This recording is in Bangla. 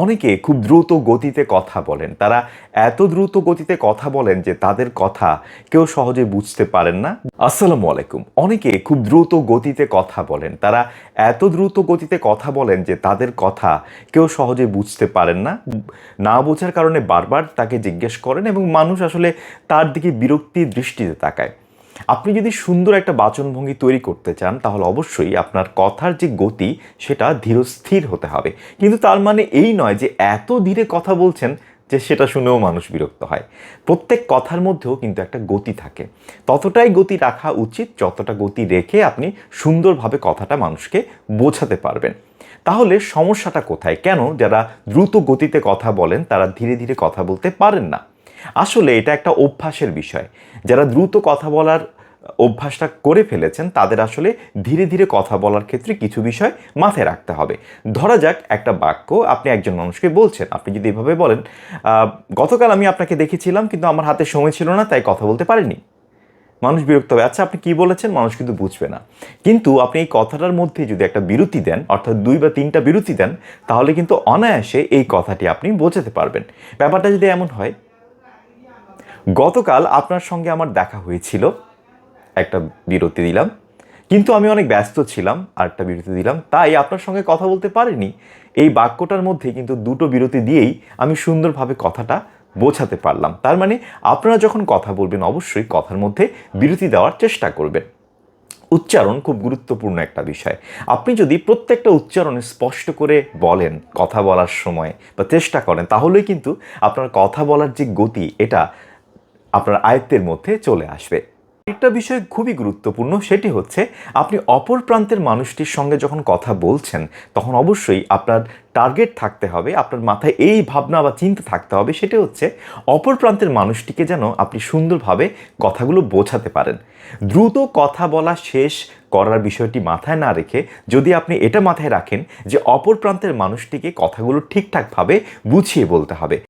অনেকে খুব দ্রুত গতিতে কথা বলেন। তারা এত দ্রুত গতিতে কথা বলেন যে তাদের কথা কেউ সহজে বুঝতে পারেন না। আসসালামু আলাইকুম। অনেকে খুব দ্রুত গতিতে কথা বলেন। তারা এত দ্রুত গতিতে কথা বলেন যে তাদের কথা কেউ সহজে বুঝতে পারেন না। না বোঝার কারণে বারবার তাকে জিজ্ঞেস করেন এবং মানুষ আসলে তার দিকে বিরক্তির দৃষ্টিতে তাকায়। আপনি যদি সুন্দর একটা বাচনভঙ্গি তৈরি করতে চান, তাহলে অবশ্যই আপনার কথার যে গতি, সেটা ধীরস্থির হতে হবে। কিন্তু তার মানে এই নয় যে এত ধীরে কথা বলছেন যে সেটা শুনেও মানুষ বিরক্ত হয়। প্রত্যেক কথার মধ্যেও কিন্তু একটা গতি থাকে। ততটাই গতি রাখা উচিত, যতটা গতি রেখে আপনি সুন্দরভাবে কথাটা মানুষকে বোঝাতে পারবেন। তাহলে সমস্যাটা কোথায়? কেন যারা দ্রুত গতিতে কথা বলেন, তারা ধীরে ধীরে কথা বলতে পারেন না? আসলে এটা একটা অভ্যাসের বিষয়। যারা দ্রুত কথা বলার অভ্যাসটা করে ফেলেছেন, তাদের আসলে ধীরে ধীরে কথা বলার ক্ষেত্রে কিছু বিষয় মাথায় রাখতে হবে। ধরা যাক একটা বাক্য, আপনি একজন মানুষকে বলছেন, আপনি যদি এভাবে বলেন গতকাল আমি আপনাকে দেখেছিলাম, কিন্তু আমার হাতে সময় ছিল না, তাই কথা বলতে পারিনি। মানুষ বিরক্ত হবে আচ্ছা আপনি কি বলেছেন? মানুষ কিন্তু বুঝবে না। কিন্তু আপনি এই কথাটার মধ্যে যদি একটা বিরতি দেন, অর্থাৎ দুই বা তিনটা বিরতি দেন, তাহলে কিন্তু অনায়াসে এই কথাটি আপনি বোঝাতে পারবেন। ব্যাপারটা যদি এমন হয় গতকাল আপনার সঙ্গে আমার দেখা হয়েছিল। একটা বিরতি দিলাম। কিন্তু আমি অনেক ব্যস্ত ছিলাম আর একটা বিরতি দিলাম। তাই আপনার সঙ্গে কথা বলতে পারিনি। এই বাক্যটার মধ্যে কিন্তু দুটো বিরতি দিয়েই আমি সুন্দরভাবে কথাটা বোঝাতে পারলাম। তার মানে আপনারা যখন কথা বলবেন, অবশ্যই কথার মধ্যে বিরতি দেওয়ার চেষ্টা করবেন। উচ্চারণ খুব গুরুত্বপূর্ণ একটা বিষয়। আপনি যদি প্রত্যেকটা উচ্চারণে স্পষ্ট করে বলেন কথা বলার সময় বা চেষ্টা করেন, তাহলেই কিন্তু আপনার কথা বলার যে গতি, এটা আপনার আয়ত্তের মধ্যে চলে আসবে। একটা বিষয় খুবই গুরুত্বপূর্ণ, সেটি হচ্ছে আপনি অপর প্রান্তের মানুষটির সঙ্গে যখন কথা বলছেন, তখন অবশ্যই আপনার টার্গেট থাকতে হবে, আপনার মাথায় এই ভাবনা বা চিন্তা থাকতে হবে, সেটা হচ্ছে অপর প্রান্তের মানুষটিকে যেন আপনি সুন্দরভাবে কথাগুলো বোঝাতে পারেন। দ্রুত কথা বলা শেষ করার বিষয়টি মাথায় না রেখে যদি আপনি এটা মাথায় রাখেন যে অপর প্রান্তের মানুষটিকে কথাগুলো ঠিকঠাকভাবে বুঝিয়ে বলতে হবে।